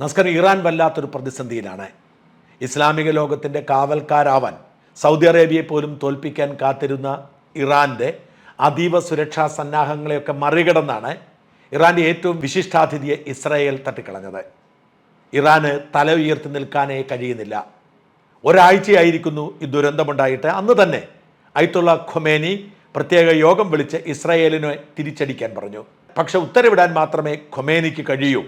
നമസ്കാരം ഇറാൻ വല്ലാത്തൊരു പ്രതിസന്ധിയിലാണ്. ഇസ്ലാമിക ലോകത്തിന്റെ കാവൽക്കാരാവാൻ സൗദി അറേബ്യയെ പോലും തോൽപ്പിക്കാൻ കാത്തിരുന്ന ഇറാന്റെ അതീവ സുരക്ഷാ സന്നാഹങ്ങളെയൊക്കെ മറികടന്നാണ് ഇറാന്റെ ഏറ്റവും വിശിഷ്ടാതിഥിയെ ഇസ്രായേൽ തട്ടിക്കളഞ്ഞത്. ഇറാന് തല ഉയർത്തി നിൽക്കാനേ കഴിയുന്നില്ല. ഒരാഴ്ചയായിരിക്കുന്നു ഈ ദുരന്തമുണ്ടായിട്ട്. അന്ന് തന്നെ അയത്തുള്ള ഖൊമേനി പ്രത്യേക യോഗം വിളിച്ച് ഇസ്രായേലിനെ തിരിച്ചടിക്കാൻ പറഞ്ഞു. പക്ഷെ ഉത്തരവിടാൻ മാത്രമേ ഖൊമേനിക്ക് കഴിയൂ.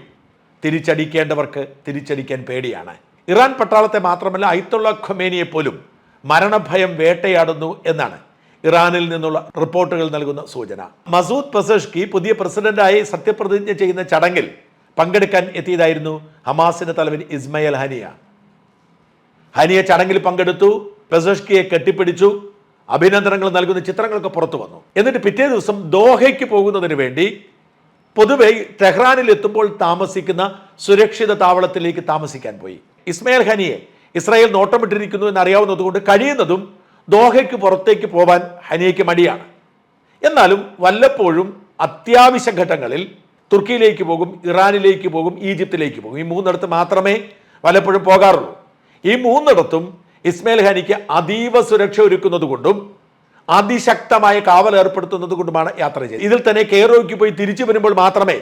തിരിച്ചടിക്കേണ്ടവർക്ക് തിരിച്ചടിക്കാൻ പേടിയാണ്. ഇറാൻ പട്ടാളത്തെ മാത്രമല്ല ഐത്തുള്ള ഖൊമേനിയെ പോലും മരണഭയം വേട്ടയാടുന്നു എന്നാണ് ഇറാനിൽ നിന്നുള്ള റിപ്പോർട്ടുകൾ നൽകുന്ന സൂചന. മസൂദ് പെസഷ്കി പുതിയ പ്രസിഡന്റായി സത്യപ്രതിജ്ഞ ചെയ്യുന്ന ചടങ്ങിൽ പങ്കെടുക്കാൻ എത്തിയതായിരുന്നു ഹമാസിന്റെ തലവൻ ഇസ്മയൽ ഹനിയ. ഹനിയ ചടങ്ങിൽ പങ്കെടുത്തു പെസഷ്കിയെ കെട്ടിപ്പിടിച്ചു അഭിനന്ദനങ്ങൾ നൽകുന്ന ചിത്രങ്ങളൊക്കെ പുറത്തു വന്നു. എന്നിട്ട് പിറ്റേ ദിവസം ദോഹയ്ക്ക് പോകുന്നതിന് വേണ്ടി പൊതുവെ ടെഹ്റാനിൽ എത്തുമ്പോൾ താമസിക്കുന്ന സുരക്ഷിത താവളത്തിലേക്ക് താമസിക്കാൻ പോയി. ഇസ്മയിൽ ഹനിയെ ഇസ്രായേൽ നോട്ടമിട്ടിരിക്കുന്നു എന്നറിയാവുന്നതുകൊണ്ട് കഴിയുന്നതും ദോഹയ്ക്ക് പുറത്തേക്ക് പോവാൻ ഹനിയയ്ക്ക് മടിയാണ്. എന്നാലും വല്ലപ്പോഴും അത്യാവശ്യ ഘട്ടങ്ങളിൽ തുർക്കിയിലേക്ക് പോകും ഇറാനിലേക്ക് പോകും ഈജിപ്തിലേക്ക് പോകും. ഈ മൂന്നിടത്ത് മാത്രമേ വല്ലപ്പോഴും പോകാറുള്ളൂ. ഈ മൂന്നിടത്തും ഇസ്മയിൽ ഹനിക്ക് അതീവ സുരക്ഷ ഒരുക്കുന്നത് കൊണ്ടും അതിശക്തമായ കാവൽ ഏർപ്പെടുത്തുന്നത് കൊണ്ടുമാണ് യാത്ര ചെയ്തത്. ഇതിൽ തന്നെ കെയ്റോയ്ക്ക് പോയി തിരിച്ചു വരുമ്പോൾ മാത്രമേ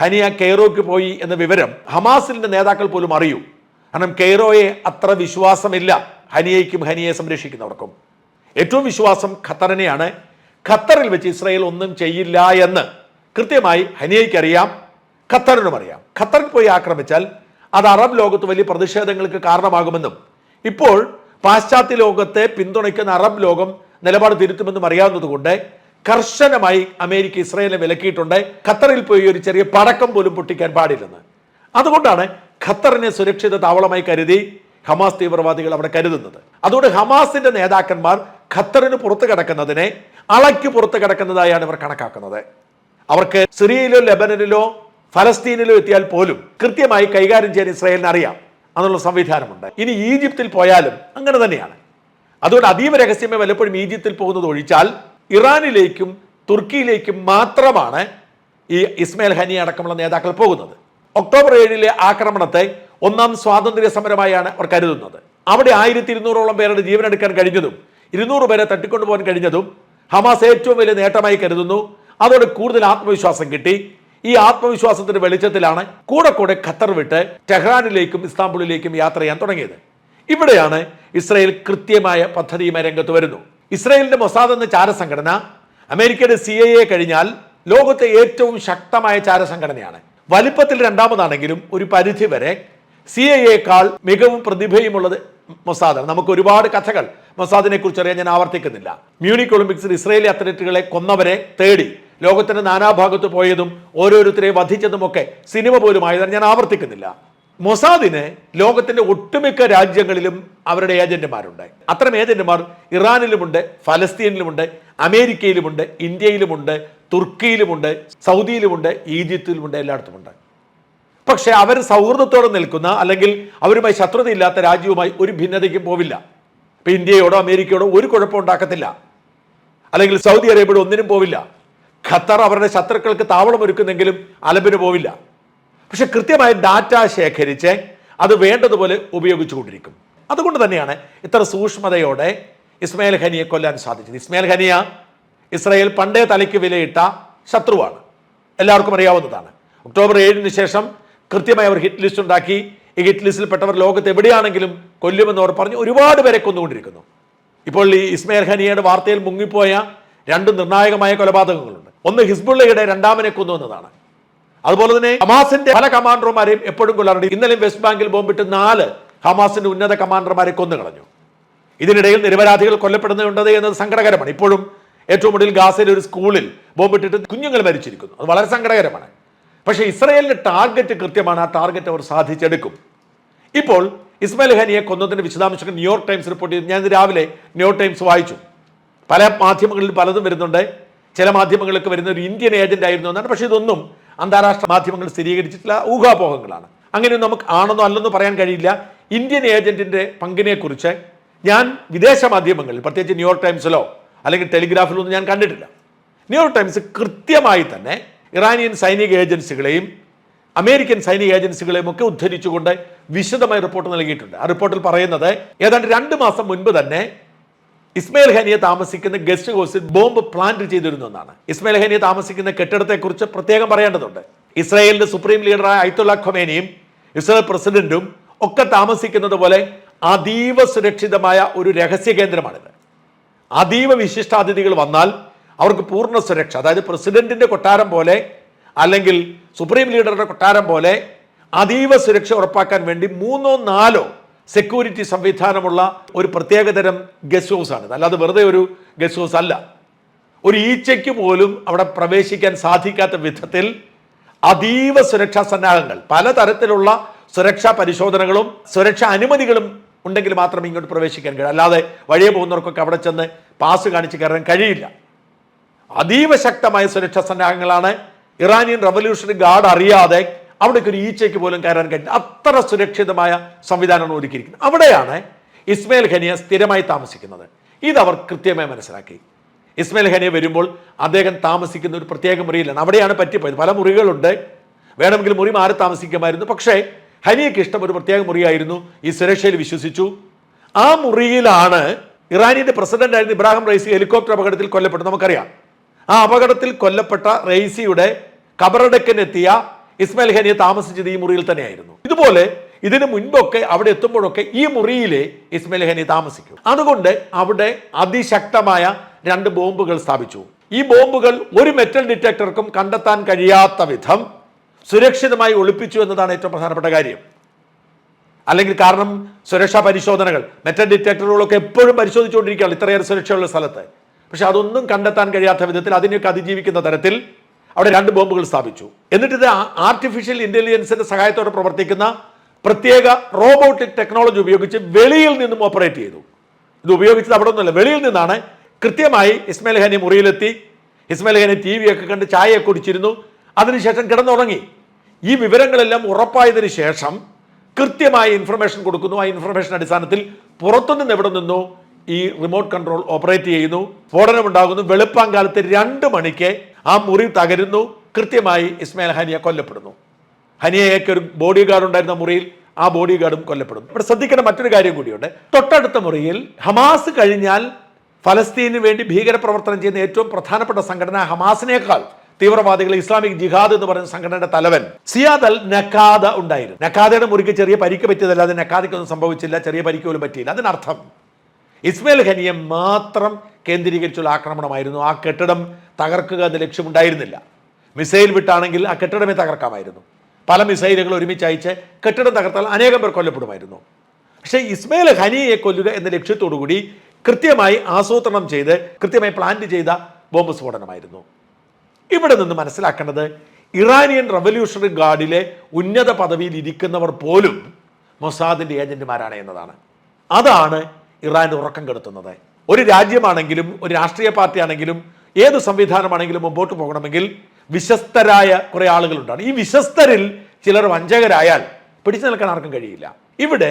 ഹനിയ കെയ്റോയ്ക്ക് പോയി എന്ന വിവരം ഹമാസിന്റെ നേതാക്കൾ പോലും അറിയൂ. കാരണം കെയ്റോയെ അത്ര വിശ്വാസമില്ല ഹനിയയ്ക്കും ഹനിയെ സംരക്ഷിക്കുന്നവർക്കും. ഏറ്റവും വിശ്വാസം ഖത്തറിനെയാണ്. ഖത്തറിൽ വെച്ച് ഇസ്രായേൽ ഒന്നും ചെയ്യില്ല എന്ന് കൃത്യമായി ഹനിയയ്ക്ക് അറിയാം ഖത്തറിനും അറിയാം. ഖത്തറിൽ പോയി ആക്രമിച്ചാൽ അത് അറബ് ലോകത്ത് വലിയ പ്രതിഷേധങ്ങൾക്ക് കാരണമാകുമെന്നും ഇപ്പോൾ പാശ്ചാത്യ ലോകത്തെ പിന്തുണയ്ക്കുന്ന അറബ് ലോകം നിലപാട് തിരുത്തുമെന്നും അറിയാവുന്നതുകൊണ്ട് കർശനമായി അമേരിക്ക ഇസ്രയേലിനെ വിലക്കിയിട്ടുണ്ട്. ഖത്തറിൽ പോയി ഒരു ചെറിയ പടക്കം പോലും പൊട്ടിക്കാൻ പാടില്ലെന്ന്. അതുകൊണ്ടാണ് ഖത്തറിനെ സുരക്ഷിത താവളമായി കരുതി ഹമാസ് തീവ്രവാദികൾ അവിടെ കരുതുന്നത്. അതുകൊണ്ട് ഹമാസിന്റെ നേതാക്കന്മാർ ഖത്തറിന് പുറത്ത് കിടക്കുന്നതിനെ അളയ്ക്ക് പുറത്ത് കിടക്കുന്നതായാണ് ഇവർ കണക്കാക്കുന്നത്. അവർക്ക് സിറിയയിലോ ലെബനനിലോ ഫലസ്തീനിലോ എത്തിയാൽ പോലും കൃത്യമായി കൈകാര്യം ചെയ്യാൻ ഇസ്രായേലിന് അറിയാം. എന്നുള്ള സംവിധാനമുണ്ട്. ഇനി ഈജിപ്തിൽ പോയാലും അങ്ങനെ തന്നെയാണ്. അതുകൊണ്ട് അതീവ രഹസ്യമേ വല്ലപ്പോഴും ഈജിപ്തിൽ പോകുന്നത് ഒഴിച്ചാൽ ഇറാനിലേക്കും തുർക്കിയിലേക്കും മാത്രമാണ് ഈ ഇസ്മയിൽ ഹനി അടക്കമുള്ള നേതാക്കൾ പോകുന്നത്. ഒക്ടോബർ ഏഴിലെ ആക്രമണത്തെ ഒന്നാം സ്വാതന്ത്ര്യ സമരമായാണ് അവർ കരുതുന്നത്. അവിടെ ആയിരത്തി ഇരുന്നൂറോളം പേരുടെ ജീവനെടുക്കാൻ കഴിഞ്ഞതും ഇരുന്നൂറ് പേരെ തട്ടിക്കൊണ്ടുപോകാൻ കഴിഞ്ഞതും ഹമാസ് ഏറ്റവും വലിയ നേട്ടമായി കരുതുന്നു. അതോടെ കൂടുതൽ ആത്മവിശ്വാസം കിട്ടി. ഈ ആത്മവിശ്വാസത്തിന്റെ വെളിച്ചത്തിലാണ് കൂടെ കൂടെ ഖത്തർ വിട്ട് ടെഹ്റാനിലേക്കും ഇസ്താംബുളിലേക്കും യാത്ര ചെയ്യാൻ തുടങ്ങിയത്. ഇവിടെയാണ് ഇസ്രായേൽ കൃത്യമായ പദ്ധതിയുമായി രംഗത്ത് വരുന്നു. ഇസ്രായേലിന്റെ മൊസാദ് എന്ന ചാരസംഘടന അമേരിക്കയുടെ സി ഐ എ കഴിഞ്ഞാൽ ലോകത്തെ ഏറ്റവും ശക്തമായ ചാരസംഘടനയാണ്. വലിപ്പത്തിൽ രണ്ടാമതാണെങ്കിലും ഒരു പരിധി വരെ സി ഐ എക്കാൾ മികവും പ്രതിഭയുമുള്ളത് മൊസാദാണ്. നമുക്ക് ഒരുപാട് കഥകൾ മൊസാദിനെ കുറിച്ച് അറിയാൻ ഞാൻ ആവർത്തിക്കുന്നില്ല. മ്യൂണിക് ഒളിമ്പിക്സിൽ ഇസ്രയേലി അത്ലറ്റുകളെ കൊന്നവരെ തേടി ലോകത്തിന്റെ നാനാഭാഗത്ത് പോയതും ഓരോരുത്തരെ വധിച്ചതുമൊക്കെ സിനിമ പോലും ആയതാണ് ഞാൻ ആവർത്തിക്കുന്നില്ല. മൊസാദിന് ലോകത്തിന്റെ ഒട്ടുമിക്ക രാജ്യങ്ങളിലും അവരുടെ ഏജന്റുമാരുണ്ട് അത്തരം ഏജന്റുമാർ ഇറാനിലുമുണ്ട് ഫലസ്തീനിലുമുണ്ട് അമേരിക്കയിലുമുണ്ട് ഇന്ത്യയിലുമുണ്ട് തുർക്കിയിലുമുണ്ട് സൗദിയിലുമുണ്ട് ഈജിപ്തിലുമുണ്ട് എല്ലായിടത്തുമുണ്ട്. പക്ഷെ അവർ സൗഹൃദത്തോടെ നിൽക്കുന്ന അല്ലെങ്കിൽ അവരുമായി ശത്രുതയില്ലാത്ത രാജ്യവുമായി ഒരു ഭിന്നതയ്ക്കും പോവില്ല. ഇപ്പൊ ഇന്ത്യയോടോ അമേരിക്കയോടോ ഒരു കുഴപ്പം ഉണ്ടാക്കത്തില്ല. അല്ലെങ്കിൽ സൗദി അറേബ്യയോട് ഒന്നിനും പോവില്ല. ഖത്തർ അവരുടെ ശത്രുക്കൾക്ക് താവളം ഒരുക്കുന്നെങ്കിലും അലബിന് പോവില്ല. പക്ഷെ കൃത്യമായ ഡാറ്റ ശേഖരിച്ച് അത് വേണ്ടതുപോലെ ഉപയോഗിച്ചുകൊണ്ടിരിക്കും. അതുകൊണ്ട് തന്നെയാണ് ഇത്ര സൂക്ഷ്മതയോടെ ഇസ്മായിൽ ഖനിയെ കൊല്ലാൻ സാധിച്ചത്. ഇസ്മായിൽ ഖനിയ ഇസ്രായേൽ പണ്ടേ തലയ്ക്ക് വിലയിട്ട ശത്രുവാണ്. എല്ലാവർക്കും അറിയാവുന്നതാണ്. ഒക്ടോബർ ഏഴിന് ശേഷം കൃത്യമായി അവർ ഹിറ്റ് ലിസ്റ്റ് ഉണ്ടാക്കി. ഈ ഹിറ്റ് ലിസ്റ്റിൽ പെട്ടവർ ലോകത്ത് എവിടെയാണെങ്കിലും കൊല്ലുമെന്ന് അവർ പറഞ്ഞ് ഒരുപാട് പേരെ കൊന്നുകൊണ്ടിരിക്കുന്നു. ഇപ്പോൾ ഈ ഇസ്മായിൽ ഖനിയയുടെ വാർത്തയിൽ മുങ്ങിപ്പോയ രണ്ട് നിർണായകമായ കൊലപാതകങ്ങളുണ്ട്. ഒന്ന് ഹിസ്ബുള്ളയുടെ രണ്ടാമനെ കൊന്നു എന്നതാണ്. അതുപോലെ തന്നെ ഹമാസിന്റെ പല കമാൻഡർമാരെയും എപ്പോഴും കൊല്ലാറുണ്ട്. ഇന്നലെ വെസ്റ്റ് ബാങ്കിൽ ബോംബിട്ട് നാല് ഹമാസിന്റെ ഉന്നത കമാൻഡർമാരെ കൊന്നു കളഞ്ഞു ഇതിനിടയിൽ നിരപരാധികൾ കൊല്ലപ്പെടുന്നുണ്ട് എന്നത് സങ്കടകരമാണ്. ഇപ്പോഴും ഏറ്റവും ഒടുവിൽ ഗാസയിലെ ഒരു സ്കൂളിൽ ബോംബിട്ടിട്ട് കുഞ്ഞുങ്ങൾ മരിച്ചിരിക്കുന്നു. അത് വളരെ സങ്കടകരമാണ്. പക്ഷേ ഇസ്രയേലിന്റെ ടാർഗറ്റ് കൃത്യമാണ്. ആ ടാർഗറ്റ് അവർ സാധിച്ചെടുക്കും. ഇപ്പോൾ ഇസ്മായിൽ ഹനിയെ കൊന്നതിന്റെ വിശദാംശങ്ങൾ ന്യൂയോർക്ക് ടൈംസ് റിപ്പോർട്ട് ചെയ്തു. ഞാൻ രാവിലെ ന്യൂയോർക്ക് ടൈംസ് വായിച്ചു. പല മാധ്യമങ്ങളിൽ പലതും വരുന്നുണ്ട്. ചില മാധ്യമങ്ങൾക്ക് വരുന്ന ഒരു ഇന്ത്യൻ ഏജന്റ് ആയിരുന്നു എന്നാണ്. പക്ഷേ ഇതൊന്നും അന്താരാഷ്ട്ര മാധ്യമങ്ങൾ സ്ഥിരീകരിച്ചിട്ടുള്ള ഊഹാപോഹങ്ങളാണ്. അങ്ങനെ നമുക്ക് ആണെന്നോ അല്ലെന്നോ പറയാൻ കഴിയില്ല. ഇന്ത്യൻ ഏജന്റിന്റെ പങ്കിനെക്കുറിച്ച് ഞാൻ വിദേശ മാധ്യമങ്ങളിൽ പ്രത്യേകിച്ച് ന്യൂയോർക്ക് ടൈംസിലോ അല്ലെങ്കിൽ ടെലിഗ്രാഫിലോ ഒന്നും ഞാൻ കണ്ടിട്ടില്ല. ന്യൂയോർക്ക് ടൈംസ് കൃത്യമായി തന്നെ ഇറാനിയൻ സൈനിക ഏജൻസികളെയും അമേരിക്കൻ സൈനിക ഏജൻസികളെയും ഒക്കെ ഉദ്ധരിച്ചുകൊണ്ട് വിശദമായ റിപ്പോർട്ട് നൽകിയിട്ടുണ്ട്. ആ റിപ്പോർട്ടിൽ പറയുന്നത് ഏതാണ്ട് രണ്ട് മാസം മുൻപ് തന്നെ ഇസ്മയിൽ ഹനിയെ താമസിക്കുന്ന ഗസ്റ്റ് ഹൗസിൽ ബോംബ് പ്ലാന്റ് ചെയ്തിരുന്നു എന്നാണ് ഇസ്മയിൽ ഹനിയെ താമസിക്കുന്ന കെട്ടിടത്തെക്കുറിച്ച് പ്രത്യേകം പറയേണ്ടതുണ്ട്. ഇസ്രായേലിന്റെ സുപ്രീം ലീഡറായ അയ്ത്തുള്ള ഖൊമേനിയും ഇസ്രായേൽ പ്രസിഡന്റും ഒക്കെ താമസിക്കുന്നത് പോലെ അതീവ സുരക്ഷിതമായ ഒരു രഹസ്യ കേന്ദ്രമാണിത്. അതീവ വിശിഷ്ടാതിഥികൾ വന്നാൽ അവർക്ക് പൂർണ സുരക്ഷ. അതായത് പ്രസിഡന്റിന്റെ കൊട്ടാരം പോലെ അല്ലെങ്കിൽ സുപ്രീം ലീഡറുടെ കൊട്ടാരം പോലെ അതീവ സുരക്ഷ ഉറപ്പാക്കാൻ വേണ്ടി മൂന്നോ നാലോ സെക്യൂരിറ്റി സംവിധാനമുള്ള ഒരു പ്രത്യേകതരം ഗസ്റ്റ് ആണ്. അല്ലാതെ വെറുതെ ഒരു ഗസ്റ്റ് ഹൗസ് അല്ല. ഒരു ഈച്ചയ്ക്ക് പോലും അവിടെ പ്രവേശിക്കാൻ സാധിക്കാത്ത വിധത്തിൽ അതീവ സുരക്ഷാ സന്നാഹങ്ങൾ പലതരത്തിലുള്ള സുരക്ഷാ പരിശോധനകളും സുരക്ഷാ അനുമതികളും ഉണ്ടെങ്കിൽ മാത്രമേ ഇങ്ങോട്ട് പ്രവേശിക്കാൻ കഴിയും. അല്ലാതെ വഴിയെ പോകുന്നവർക്കൊക്കെ അവിടെ ചെന്ന് പാസ് കാണിച്ച് കയറാൻ കഴിയില്ല. അതീവ ശക്തമായ സുരക്ഷാ സന്നാഹങ്ങളാണ് ഇറാനിയൻ റവല്യൂഷണറി ഗാർഡ് അറിയാതെ അവിടേക്ക് ഒരു ഈച്ചയ്ക്ക് പോലും കയറാൻ കഴിയില്ല അത്ര സുരക്ഷിതമായ സംവിധാനമാണ് ഒരുക്കിയിരിക്കുന്നത്. അവിടെയാണ് ഇസ്മയിൽ ഖനിയ സ്ഥിരമായി താമസിക്കുന്നത്. ഇത് അവർ കൃത്യമായി മനസ്സിലാക്കി. ഇസ്മയിൽ ഖനിയ വരുമ്പോൾ അദ്ദേഹം താമസിക്കുന്ന ഒരു പ്രത്യേക മുറിയിലാണ്. അവിടെയാണ് പറ്റിപ്പോയത്. പല മുറികളുണ്ട്. വേണമെങ്കിൽ മുറി മാറി താമസിക്കുമായിരുന്നു. പക്ഷേ ഹനിയയ്ക്ക് ഇഷ്ടം ഒരു പ്രത്യേക മുറിയായിരുന്നു. ഈ സുരക്ഷയിൽ വിശ്വസിച്ചു. ആ മുറിയിലാണ് ഇറാനിയുടെ പ്രസിഡന്റ് ആയിരുന്ന ഇബ്രാഹിം റൈസി ഹെലികോപ്റ്റർ അപകടത്തിൽ കൊല്ലപ്പെട്ടു നമുക്കറിയാം. ആ അപകടത്തിൽ കൊല്ലപ്പെട്ട റൈസിയുടെ കബറടക്കിനെത്തിയ ഇസ്മായിൽ ഖാനിയെ താമസിച്ചത് ഈ മുറിയിൽ തന്നെയായിരുന്നു. ഇതുപോലെ ഇതിനു മുൻപൊക്കെ അവിടെ എത്തുമ്പോഴൊക്കെ ഈ മുറിയിലെ ഇസ്മായിൽ ഹനി താമസിക്കും. അതുകൊണ്ട് അവിടെ അതിശക്തമായ രണ്ട് ബോംബുകൾ സ്ഥാപിച്ചു. ഈ ബോംബുകൾ ഒരു മെറ്റൽ ഡിറ്റക്ടർക്കും കണ്ടെത്താൻ കഴിയാത്ത വിധം സുരക്ഷിതമായി ഒളിപ്പിച്ചു എന്നതാണ് ഏറ്റവും പ്രധാനപ്പെട്ട കാര്യം. അല്ലെങ്കിൽ കാരണം സുരക്ഷാ പരിശോധനകൾ. മെറ്റൽ ഡിറ്റക്ടറുകളൊക്കെ എപ്പോഴും പരിശോധിച്ചുകൊണ്ടിരിക്കുകയാണ് ഇത്രയേറെ സുരക്ഷയുള്ള സ്ഥലത്ത്. പക്ഷെ അതൊന്നും കണ്ടെത്താൻ കഴിയാത്ത വിധത്തിൽ അതിനെയൊക്കെ അതിജീവിക്കുന്ന തരത്തിൽ അവിടെ രണ്ട് ബോംബുകൾ സ്ഥാപിച്ചു. എന്നിട്ട് ഇത് ആർട്ടിഫിഷ്യൽ ഇന്റലിജൻസിന്റെ സഹായത്തോടെ പ്രവർത്തിക്കുന്ന പ്രത്യേക റോബോട്ടിക് ടെക്നോളജി ഉപയോഗിച്ച് വെളിയിൽ നിന്നും ഓപ്പറേറ്റ് ചെയ്തു. ഇത് ഉപയോഗിച്ചത് അവിടെ ഒന്നുമല്ല വെളിയിൽ നിന്നാണ്. കൃത്യമായി ഇസ്മായിൽ ഖാനി മുറിയിലെത്തി. ഇസ്മായിൽ ഖാനി ടി വി ഒക്കെ കണ്ട് ചായയൊക്കെ കുടിച്ചിരുന്നു. അതിനുശേഷം കിടന്നുറങ്ങി. ഈ വിവരങ്ങളെല്ലാം ഉറപ്പായതിനു ശേഷം കൃത്യമായ ഇൻഫർമേഷൻ കൊടുക്കുന്നു. ആ ഇൻഫർമേഷൻ അടിസ്ഥാനത്തിൽ പുറത്തുനിന്ന് എവിടെ നിന്നോ ഈ റിമോട്ട് കൺട്രോൾ ഓപ്പറേറ്റ് ചെയ്യുന്നു. സ്ഫോടനമുണ്ടാകുന്നു. വെളുപ്പാങ്കാലത്ത് രണ്ട് മണിക്ക് ആ മുറി തകരുന്നു. കൃത്യമായി ഇസ്മായിൽ ഹനിയ കൊല്ലപ്പെടുന്നു. ഹനിയയ്ക്ക് ഒരു ബോഡി ഗാർഡ് ഉണ്ടായിരുന്ന മുറിയിൽ ആ ബോഡി ഗാർഡും കൊല്ലപ്പെടുന്നു. ഇവിടെ ശ്രദ്ധിക്കേണ്ട മറ്റൊരു കാര്യം കൂടിയുണ്ട്. തൊട്ടടുത്ത മുറിയിൽ ഹമാസ് കഴിഞ്ഞാൽ ഫലസ്തീനു വേണ്ടി ഭീകരപ്രവർത്തനം ചെയ്യുന്ന ഏറ്റവും പ്രധാനപ്പെട്ട സംഘടന ഹമാസിനേക്കാൾ തീവ്രവാദികൾ ഇസ്ലാമിക് ജിഹാദ് എന്ന് പറയുന്ന സംഘടനയുടെ തലവൻ സിയാദ് അൽ നക്കാദ ഉണ്ടായിരുന്നു. നക്കാദയുടെ മുറിക്ക് ചെറിയ പരിക്ക് പറ്റിയതല്ലാതെ നക്കാദയ്ക്കൊന്നും സംഭവിച്ചില്ല. ചെറിയ പരിക്ക് പോലും പറ്റിയില്ല. അതിനർത്ഥം ഇസ്മയിൽ ഖനിയെ മാത്രം കേന്ദ്രീകരിച്ചുള്ള ആക്രമണമായിരുന്നു. ആ കെട്ടിടം തകർക്കുക എന്ന ലക്ഷ്യമുണ്ടായിരുന്നില്ല. മിസൈൽ വിട്ടാണെങ്കിൽ ആ കെട്ടിടമേ തകർക്കാമായിരുന്നു. പല മിസൈലുകൾ ഒരുമിച്ച് അയച്ച് കെട്ടിടം തകർത്താൽ അനേകം പേർ കൊല്ലപ്പെടുമായിരുന്നു. പക്ഷേ ഇസ്മയിൽ ഖനിയെ കൊല്ലുക എന്ന ലക്ഷ്യത്തോടു കൂടി കൃത്യമായി ആസൂത്രണം ചെയ്ത് കൃത്യമായി പ്ലാൻ ചെയ്ത ബോംബ് സ്ഫോടനമായിരുന്നു. ഇവിടെ നിന്ന് മനസ്സിലാക്കേണ്ടത് ഇറാനിയൻ റവല്യൂഷണറി ഗാർഡിലെ ഉന്നത പദവിയിൽ ഇരിക്കുന്നവർ പോലും മൊസാദിന്റെ ഏജന്റുമാരാണ് എന്നതാണ്. അതാണ് ഇറാന്റെ ഉറക്കം കെടുത്തുന്നത്. ഒരു രാജ്യമാണെങ്കിലും ഒരു രാഷ്ട്രീയ പാർട്ടി ആണെങ്കിലും ഏത് സംവിധാനമാണെങ്കിലും മുമ്പോട്ട് പോകണമെങ്കിൽ വിശ്വസ്തരായ കുറേ ആളുകളുണ്ടാണ്. ഈ വിശ്വസ്തരിൽ ചിലർ വഞ്ചകരായാൽ പിടിച്ചു നിൽക്കാൻ ആർക്കും കഴിയില്ല. ഇവിടെ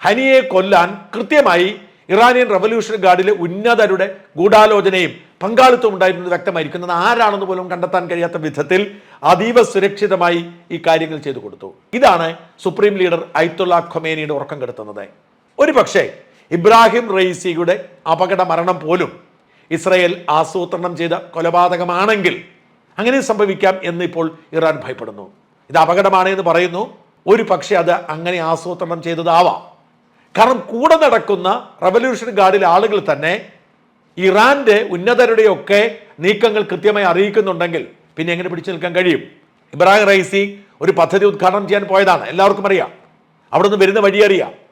ഹനിയെ കൊല്ലാൻ കൃത്യമായി ഇറാനിയൻ റവല്യൂഷൻ ഗാർഡിലെ ഉന്നതരുടെ ഗൂഢാലോചനയും പങ്കാളിത്തവും ഉണ്ടായിരുന്നത് വ്യക്തമായിരിക്കുന്നത്. ആരാണെന്ന് പോലും കണ്ടെത്താൻ കഴിയാത്ത വിധത്തിൽ അതീവ സുരക്ഷിതമായി ഈ കാര്യങ്ങൾ ചെയ്തു കൊടുത്തു. ഇതാണ് സുപ്രീം ലീഡർ ഐത്തുള്ള ഖൊമേനിയുടെ ഉറക്കം കെടുത്തുന്നത്. ഒരു പക്ഷേ ഇബ്രാഹിം റെയ്സിയുടെ അപകട മരണം പോലും ഇസ്രയേൽ ആസൂത്രണം ചെയ്ത കൊലപാതകമാണെങ്കിൽ അങ്ങനെ സംഭവിക്കാം എന്ന് ഇപ്പോൾ ഇറാൻ ഭയപ്പെടുന്നു. ഇത് അപകടമാണ് എന്ന് പറയുന്നു. ഒരു പക്ഷേ അത് അങ്ങനെ ആസൂത്രണം ചെയ്തതാവാം. കാരണം കൂടെ നടക്കുന്ന റവല്യൂഷൻ ഗാർഡിലെ ആളുകൾ തന്നെ ഇറാന്റെ ഉന്നതരുടെയൊക്കെ നീക്കങ്ങൾ കൃത്യമായി അറിയിക്കുന്നുണ്ടെങ്കിൽ പിന്നെ എങ്ങനെ പിടിച്ചു നിൽക്കാൻ കഴിയും? ഇബ്രാഹിം റൈസി ഒരു പദ്ധതി ഉദ്ഘാടനം ചെയ്യാൻ പോയതാണ്. എല്ലാവർക്കും അറിയാം. അവിടെ നിന്ന് വരുന്ന വഴി അറിയാം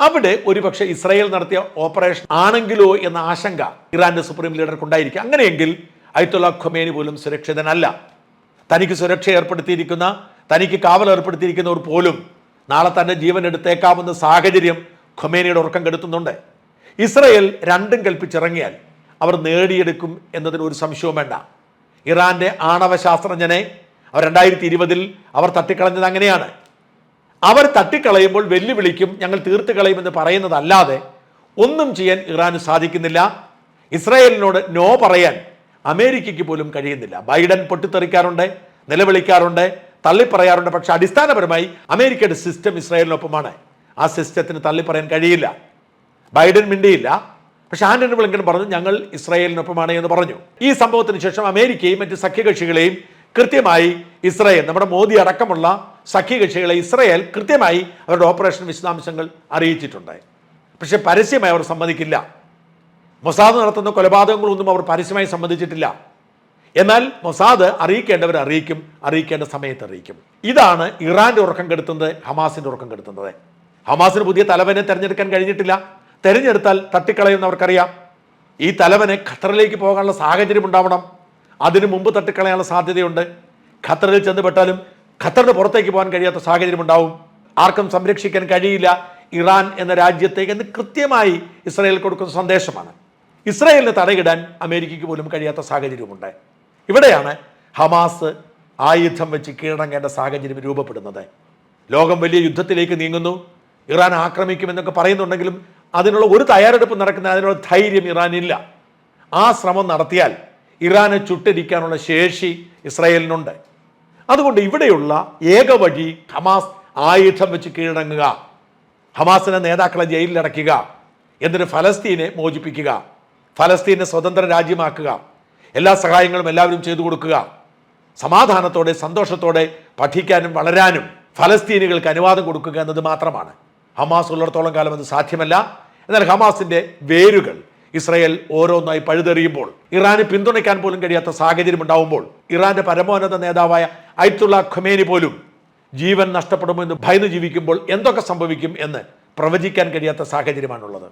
അവിടെ ഒരുപക്ഷെ ഇസ്രായേൽ നടത്തിയ ഓപ്പറേഷൻ ആണെങ്കിലോ എന്ന ആശങ്ക ഇറാന്റെ സുപ്രീം ലീഡർക്ക് ഉണ്ടായിരിക്കും. അങ്ങനെയെങ്കിൽ അയത്തുള്ള ഖൊമേനി പോലും സുരക്ഷിതനല്ല. തനിക്ക് സുരക്ഷ ഏർപ്പെടുത്തിയിരിക്കുന്ന തനിക്ക് കാവൽ ഏർപ്പെടുത്തിയിരിക്കുന്നവർ പോലും നാളെ തന്നെ ജീവൻ എടുത്തേക്കാവുന്ന സാഹചര്യം ഖൊമേനിയുടെ ഉറക്കം കെടുത്തുന്നുണ്ട്. ഇസ്രായേൽ രണ്ടും കൽപ്പിച്ചിറങ്ങിയാൽ അവർ നേടിയെടുക്കും എന്നതിന് ഒരു സംശയവും വേണ്ട. ഇറാന്റെ ആണവ ശാസ്ത്രജ്ഞനെ അവർ രണ്ടായിരത്തി ഇരുപതിൽ അവർ തട്ടിക്കളഞ്ഞത് അങ്ങനെയാണ്. അവർ തട്ടിക്കളയുമ്പോൾ വെല്ലുവിളിക്കും ഞങ്ങൾ തീർത്ത് കളയുമെന്ന് പറയുന്നതല്ലാതെ ഒന്നും ചെയ്യാൻ ഇറാന് സാധിക്കുന്നില്ല. ഇസ്രായേലിനോട് നോ പറയാൻ അമേരിക്കയ്ക്ക് പോലും കഴിയുന്നില്ല. ബൈഡൻ പൊട്ടിത്തെറിക്കാറുണ്ട് നിലവിളിക്കാറുണ്ട് തള്ളിപ്പറയാറുണ്ട്. പക്ഷെ അടിസ്ഥാനപരമായി അമേരിക്കയുടെ സിസ്റ്റം ഇസ്രായേലിനൊപ്പമാണ്. ആ സിസ്റ്റത്തിന് തള്ളിപ്പറയാൻ കഴിയില്ല. ബൈഡൻ മിണ്ടിയില്ല. പക്ഷെ ആന്റണി ബ്ലിങ്കൻ പറഞ്ഞു ഞങ്ങൾ ഇസ്രായേലിനൊപ്പമാണ് എന്ന് പറഞ്ഞു. ഈ സംഭവത്തിന് ശേഷം അമേരിക്കയും മറ്റ് സഖ്യകക്ഷികളെയും കൃത്യമായി ഇസ്രായേൽ നമ്മുടെ മോദി അടക്കമുള്ള സഖ്യകക്ഷികളെ ഇസ്രയേൽ കൃത്യമായി അവരുടെ ഓപ്പറേഷൻ വിശദാംശങ്ങൾ അറിയിച്ചിട്ടുണ്ട്. പക്ഷെ പരസ്യമായി അവർ സമ്മതിക്കില്ല. മൊസാദ് നടത്തുന്ന കൊലപാതകങ്ങളൊന്നും അവർ പരസ്യമായി സമ്മതിച്ചിട്ടില്ല. എന്നാൽ മൊസാദ് അറിയിക്കേണ്ടവർ അറിയിക്കും അറിയിക്കേണ്ട സമയത്ത് അറിയിക്കും. ഇതാണ് ഇറാന്റെ ഉറക്കം കെടുത്തുന്നത് ഹമാസിന്റെ ഉറക്കം കെടുത്തുന്നത്. ഹമാസിന് പുതിയ തലവനെ തിരഞ്ഞെടുക്കാൻ കഴിഞ്ഞിട്ടില്ല. തെരഞ്ഞെടുത്താൽ തട്ടിക്കളയുമെന്ന് അവർക്കറിയാം ഈ തലവന് ഖത്തറിലേക്ക് പോകാനുള്ള സാഹചര്യം ഉണ്ടാവണം അതിനു മുമ്പ് തട്ടിക്കളയാനുള്ള സാധ്യതയുണ്ട്. ഖത്തറിൽ ചെന്നുപെട്ടാലും ഖത്തറിന് പുറത്തേക്ക് പോകാൻ കഴിയാത്ത സാഹചര്യം ഉണ്ടാവും ആർക്കും സംരക്ഷിക്കാൻ കഴിയില്ല. ഇറാൻ എന്ന രാജ്യത്തേക്ക് എന്ന് കൃത്യമായി ഇസ്രായേൽ കൊടുക്കുന്ന സന്ദേശമാണ്. ഇസ്രായേലിന് തടയിടാൻ അമേരിക്കയ്ക്ക് പോലും കഴിയാത്ത സാഹചര്യമുണ്ട്. ഇവിടെയാണ് ഹമാസ് ആയുധം വെച്ച് കീഴടങ്ങേണ്ട സാഹചര്യം രൂപപ്പെടുന്നത്. ലോകം വലിയ യുദ്ധത്തിലേക്ക് നീങ്ങുന്നു. ഇറാൻ ആക്രമിക്കുമെന്നൊക്കെ പറയുന്നുണ്ടെങ്കിലും അതിനുള്ള ഒരു തയ്യാറെടുപ്പ് നടക്കുന്ന അതിനുള്ള ധൈര്യം ഇറാനില്ല. ആ ശ്രമം നടത്തിയാൽ ഇറാനെ ചുട്ടിരിക്കാനുള്ള ശേഷി ഇസ്രായേലിനുണ്ട്. അതുകൊണ്ട് ഇവിടെയുള്ള ഏക വഴി ഹമാസ് ആയുധം വെച്ച് കീഴടങ്ങുക. ഹമാസിനെ നേതാക്കളെ ജയിലിലടയ്ക്കുക എന്നിട്ട് ഫലസ്തീനെ മോചിപ്പിക്കുക. ഫലസ്തീനെ സ്വതന്ത്ര രാജ്യമാക്കുക. എല്ലാ സഹായങ്ങളും എല്ലാവരും ചെയ്തു കൊടുക്കുക. സമാധാനത്തോടെ സന്തോഷത്തോടെ പഠിക്കാനും വളരാനും ഫലസ്തീനുകൾക്ക് അനുവാദം കൊടുക്കുക എന്നത് മാത്രമാണ്. ഹമാസ് ഉള്ളിടത്തോളം കാലം അത് സാധ്യമല്ല. എന്നാൽ ഹമാസിന്റെ വേരുകൾ ഇസ്രയേൽ ഓരോന്നായി പഴുതെറിയുമ്പോൾ ഇറാന് പിന്തുണയ്ക്കാൻ പോലും കഴിയാത്ത സാഹചര്യം ഉണ്ടാവുമ്പോൾ ഇറാന്റെ പരമോന്നത നേതാവായ അയത്തുള്ള ഖുമേനി പോലും ജീവൻ നഷ്ടപ്പെടുമെന്ന് ഭയന്ന് ജീവിക്കുമ്പോൾ എന്തൊക്കെ സംഭവിക്കും എന്ന് പ്രവചിക്കാൻ കഴിയാത്ത സാഹചര്യമാണുള്ളത്.